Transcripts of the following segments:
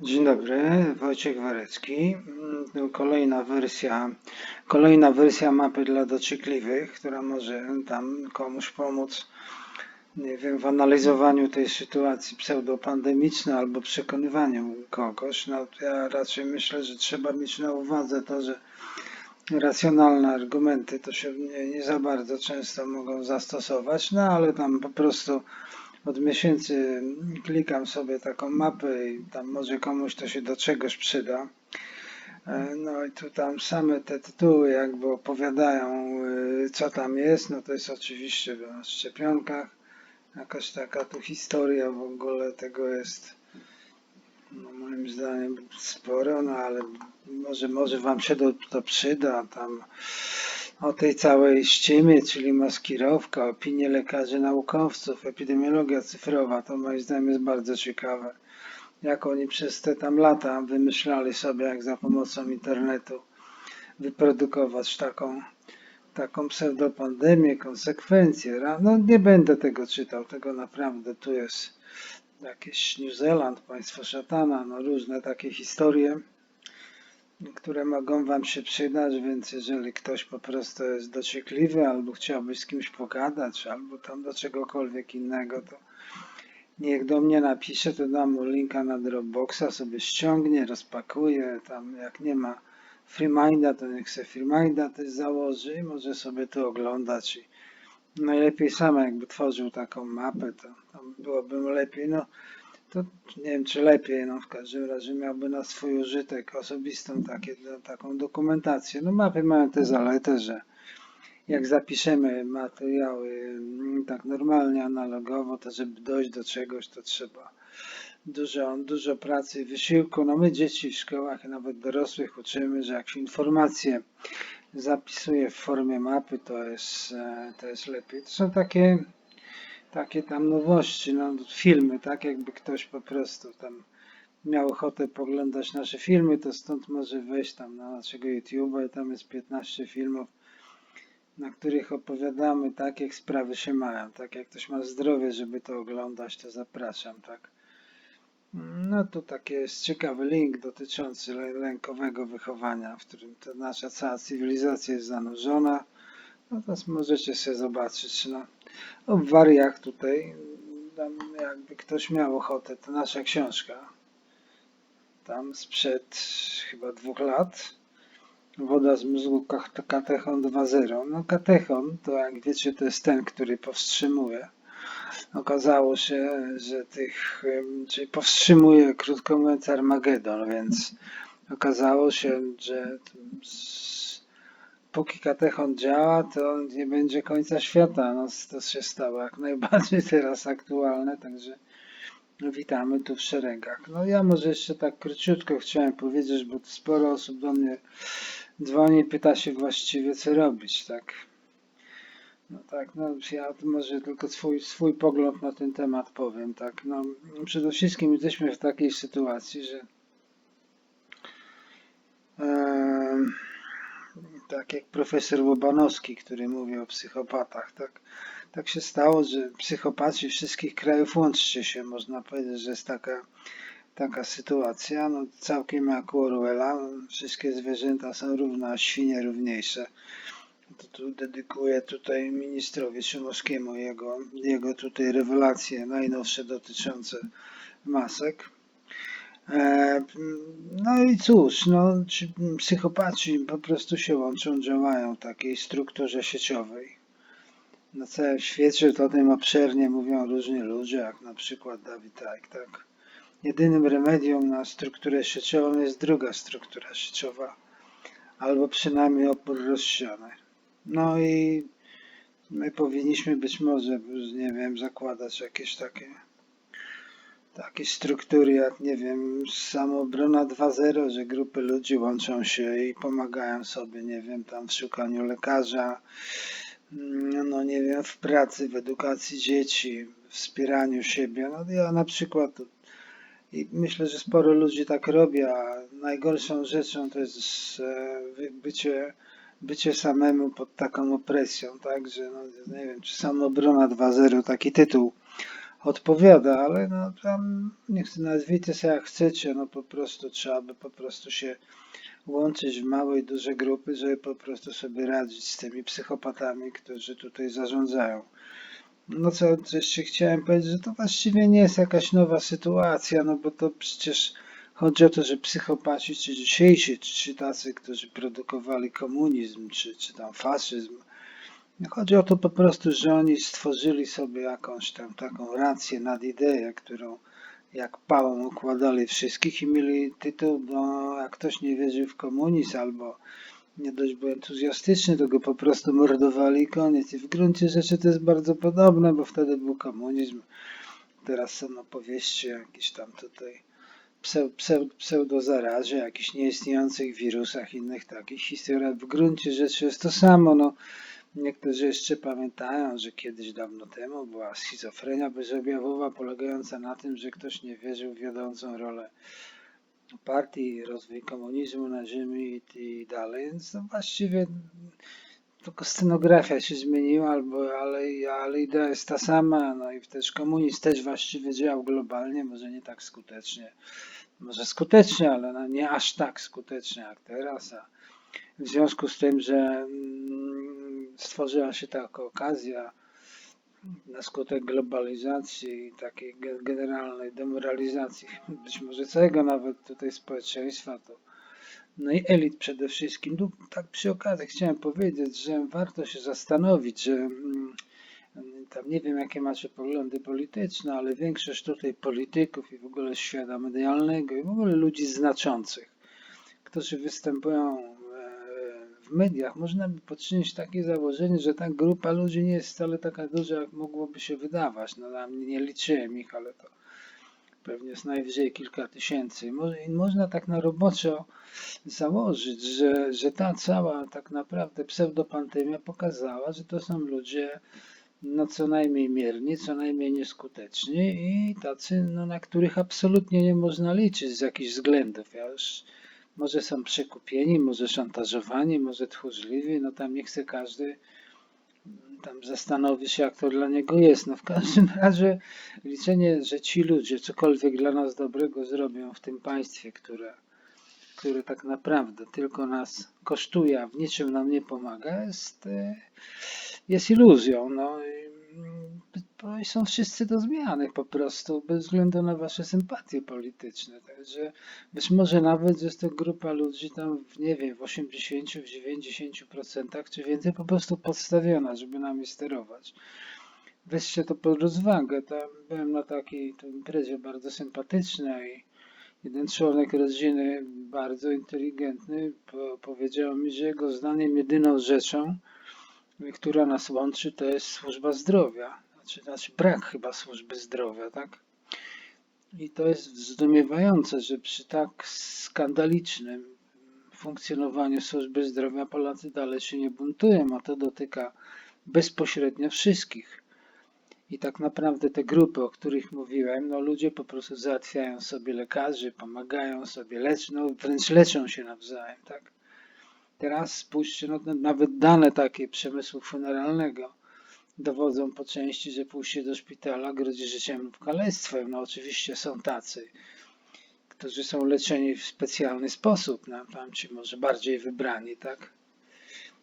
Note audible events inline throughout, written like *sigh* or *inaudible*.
Dzień dobry, Wojciech Warecki. Mm, Kolejna wersja, kolejna wersja mapy dla dociekliwych, która może tam komuś pomóc, nie wiem, w analizowaniu tej sytuacji pseudopandemicznej albo przekonywaniu kogoś. No, ja raczej myślę, że trzeba mieć na uwadze to, że racjonalne argumenty to się nie, nie za bardzo często mogą zastosować, no ale tam po prostu od miesięcy klikam sobie taką mapę i tam może komuś to się do czegoś przyda. E, No i tu tam same te tytuły jakby opowiadają y, co tam jest, no to jest oczywiście o szczepionkach, jakaś taka tu historia w ogóle tego jest no moim zdaniem sporo, no ale może, może wam się to, to przyda tam o tej całej ściemie, czyli maskirowka, opinie lekarzy, naukowców, epidemiologia cyfrowa, to moim zdaniem jest bardzo ciekawe. Jak oni przez te tam lata wymyślali sobie, jak za pomocą internetu wyprodukować taką, taką pseudopandemię, konsekwencje. No nie będę tego czytał, tego naprawdę tu jest jakieś New Zealand, państwo szatana, no różne takie historie które mogą Wam się przydać, więc jeżeli ktoś po prostu jest dociekliwy albo chciałby z kimś pogadać, albo tam do czegokolwiek innego, to niech do mnie napisze, to dam mu linka na Dropboxa, sobie ściągnie, rozpakuje, tam jak nie ma FreeMinda, to niech se FreeMinda też założy i może sobie to oglądać. I najlepiej sam jakby tworzył taką mapę, to tam byłoby mu lepiej, no to nie wiem czy lepiej, no w każdym razie miałby na swój użytek osobistą takie, no, taką dokumentację. No mapy mają tę zaletę, że jak zapiszemy materiały mm, tak normalnie, analogowo, to żeby dojść do czegoś, to trzeba dużo, dużo pracy i wysiłku. No my dzieci w szkołach, nawet dorosłych uczymy, że jak się informacje zapisuje w formie mapy, to jest, e, to jest lepiej. To są takie takie tam nowości, no, filmy, tak jakby ktoś po prostu tam miał ochotę poglądać nasze filmy, to stąd może wejść tam na naszego YouTube'a i tam jest 15 filmów, na których opowiadamy tak, jak sprawy się mają, tak jak ktoś ma zdrowie, żeby to oglądać, to zapraszam, tak. No tu taki jest ciekawy link dotyczący lę- lękowego wychowania, w którym ta nasza cała cywilizacja jest zanurzona. No to możecie sobie zobaczyć, no o wariach tutaj, tam jakby ktoś miał ochotę, to nasza książka, tam sprzed chyba dwóch lat, Woda z mózgu Katechon 2.0. No katechon to jak wiecie to jest ten, który powstrzymuje. Okazało się, że tych, czyli powstrzymuje krótko mówiąc Armagedon, więc okazało się, że póki katechon działa, to nie będzie końca świata. No, to się stało jak najbardziej *laughs* teraz aktualne, także witamy tu w szeregach. No ja może jeszcze tak króciutko chciałem powiedzieć, bo sporo osób do mnie dzwoni pyta się właściwie co robić, tak. No tak, no ja może tylko swój, swój pogląd na ten temat powiem, tak. No przede wszystkim jesteśmy w takiej sytuacji, że em, tak jak profesor Łobanowski, który mówi o psychopatach, tak, tak się stało, że psychopaci wszystkich krajów łączcie się, można powiedzieć, że jest taka, taka sytuacja, no całkiem jak Orwella, wszystkie zwierzęta są równe, a świnie równiejsze. To tu dedykuję tutaj ministrowi Szumowskiemu jego, jego tutaj rewelacje najnowsze dotyczące masek. E, No i cóż, no, ci psychopaci po prostu się łączą, działają w takiej strukturze sieciowej. Na całym świecie to o tym obszernie mówią różni ludzie, jak na przykład Dawid Icke, tak. Jedynym remedium na strukturę sieciową jest druga struktura sieciowa, albo przynajmniej opór rozsiany. No i my powinniśmy być może, nie wiem, zakładać jakieś takie takie struktury jak, nie wiem, samoobrona 2.0, że grupy ludzi łączą się i pomagają sobie, nie wiem, tam w szukaniu lekarza, mm, no nie wiem, w pracy, w edukacji dzieci, wspieraniu siebie. No ja na przykład i myślę, że sporo ludzi tak robi, a najgorszą rzeczą to jest e, bycie, bycie samemu pod taką opresją, tak, że no, nie wiem, czy samoobrona 2.0, taki tytuł odpowiada, ale no tam niech nazwijcie sobie jak chcecie, no po prostu trzeba by po prostu się łączyć w małe i duże grupy, żeby po prostu sobie radzić z tymi psychopatami, którzy tutaj zarządzają. No co jeszcze chciałem powiedzieć, że to właściwie nie jest jakaś nowa sytuacja, no bo to przecież chodzi o to, że psychopaci, czy dzisiejsi, czy tacy, którzy produkowali komunizm, czy, czy tam faszyzm, chodzi o to po prostu, że oni stworzyli sobie jakąś tam taką rację nad ideę, którą jak pałą układali wszystkich i mieli tytuł, no jak ktoś nie wierzył w komunizm albo nie dość był entuzjastyczny, to go po prostu mordowali i koniec. I w gruncie rzeczy to jest bardzo podobne, bo wtedy był komunizm. Teraz są opowieści o jakichś tam tutaj pseu, pseu, pseudozarazie, jakichś nieistniejących wirusach, innych takich historiach. W gruncie rzeczy jest to samo. No, niektórzy jeszcze pamiętają, że kiedyś dawno temu była schizofrenia bezobjawowa, polegająca na tym, że ktoś nie wierzył w wiodącą rolę partii, rozwój komunizmu na ziemi i dalej, więc to właściwie tylko scenografia się zmieniła, albo, ale, ale idea jest ta sama, no i też komunizm też właściwie działał globalnie, może nie tak skutecznie, może skutecznie, ale no nie aż tak skutecznie jak teraz, a w związku z tym, że mm, stworzyła się taka okazja, na skutek globalizacji i takiej ge- generalnej demoralizacji, *laughs* być może całego nawet tutaj społeczeństwa, to no i elit przede wszystkim. Tu tak przy okazji chciałem powiedzieć, że warto się zastanowić, że mm, tam nie wiem jakie macie poglądy polityczne, ale większość tutaj polityków i w ogóle świata medialnego i w ogóle ludzi znaczących, którzy występują w mediach, można by poczynić takie założenie, że ta grupa ludzi nie jest wcale taka duża, jak mogłoby się wydawać. No, ja nie liczyłem ich, ale to pewnie jest najwyżej kilka tysięcy. Można tak na roboczo założyć, że, że ta cała tak naprawdę pseudopandemia pokazała, że to są ludzie no co najmniej mierni, co najmniej nieskuteczni i tacy, no, na których absolutnie nie można liczyć z jakichś względów. Ja już, może są przekupieni, może szantażowani, może tchórzliwi, no tam nie chce każdy tam zastanowi się, jak to dla niego jest. No w każdym *laughs* razie liczenie, że ci ludzie cokolwiek dla nas dobrego zrobią w tym państwie, które, które tak naprawdę tylko nas kosztuje, a w niczym nam nie pomaga, jest, e, jest iluzją. No, mm, są wszyscy do zmiany po prostu, bez względu na wasze sympatie polityczne. Także być może nawet jest to grupa ludzi tam, w, nie wiem, w 80, w 90% czy więcej po prostu podstawiona, żeby nami sterować. Weźcie to pod rozwagę. Tam byłem na takiej imprezie bardzo sympatycznej. Jeden członek rodziny, bardzo inteligentny, po, powiedział mi, że jego zdaniem jedyną rzeczą, która nas łączy, to jest służba zdrowia. Znaczy, znaczy brak chyba służby zdrowia, tak? I to jest zdumiewające, że przy tak skandalicznym funkcjonowaniu służby zdrowia Polacy dalej się nie buntują, a to dotyka bezpośrednio wszystkich. I tak naprawdę te grupy, o których mówiłem, no ludzie po prostu załatwiają sobie lekarzy, pomagają sobie, leczą, no wręcz leczą się nawzajem, tak? Teraz spójrzcie, no, nawet dane takie przemysłu funeralnego dowodzą po części, że pójście do szpitala grozi życiem lub kalectwem. No oczywiście są tacy, którzy są leczeni w specjalny sposób, no, tam ci może bardziej wybrani, tak?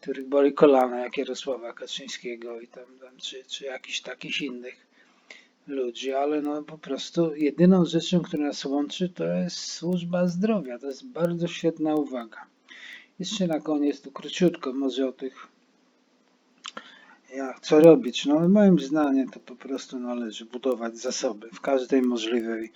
Których boli kolana, jak Jarosława Kaczyńskiego i tam, tam czy, czy jakichś takich innych ludzi, ale no po prostu jedyną rzeczą, która nas łączy, to jest służba zdrowia. To jest bardzo świetna uwaga. Jeszcze na koniec, tu króciutko może o tych jak, co robić? No moim zdaniem to po prostu należy budować zasoby w każdej możliwej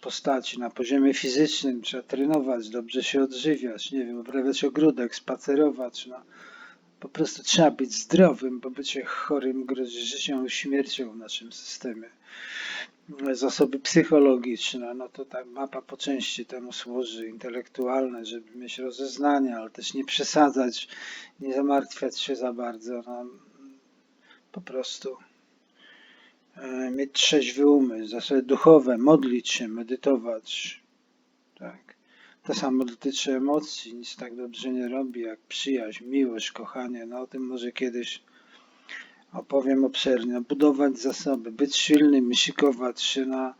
postaci. Na poziomie fizycznym trzeba trenować, dobrze się odżywiać, nie wiem, uprawiać ogródek, spacerować. No. Po prostu trzeba być zdrowym, bo bycie chorym grozi życiem lub śmiercią w naszym systemie. Zasoby psychologiczne, no to tak mapa po części temu służy, intelektualne, żeby mieć rozeznanie, ale też nie przesadzać, nie zamartwiać się za bardzo. No, po prostu e, mieć trzeźwy umysł, zasoby duchowe, modlić się, medytować. Tak. To samo dotyczy emocji, nic tak dobrze nie robi jak przyjaźń, miłość, kochanie. No o tym może kiedyś opowiem obszernie, budować zasoby, być silnym i się na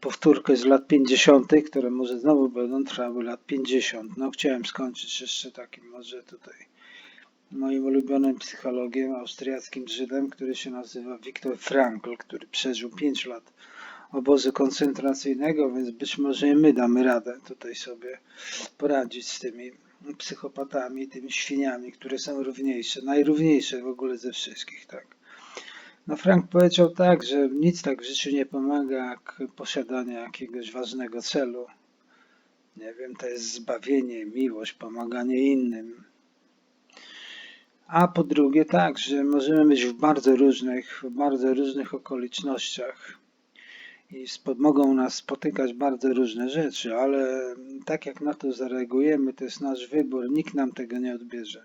powtórkę z lat 50., które może znowu będą trwały lat 50. No chciałem skończyć jeszcze takim może tutaj moim ulubionym psychologiem, austriackim Żydem, który się nazywa Viktor Frankl, który przeżył 5 lat obozu koncentracyjnego, więc być może i my damy radę tutaj sobie poradzić z tymi psychopatami, tymi świniami, które są równiejsze, najrówniejsze w ogóle ze wszystkich, tak. No Frank powiedział tak, że nic tak w życiu nie pomaga jak posiadanie jakiegoś ważnego celu. Nie wiem, to jest zbawienie, miłość, pomaganie innym. A po drugie tak, że możemy być w bardzo różnych, w bardzo różnych okolicznościach i mogą nas spotykać bardzo różne rzeczy, ale tak jak na to zareagujemy, to jest nasz wybór, nikt nam tego nie odbierze.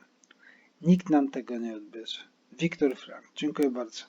Nikt nam tego nie odbierze. Wiktor Frank, dziękuję bardzo.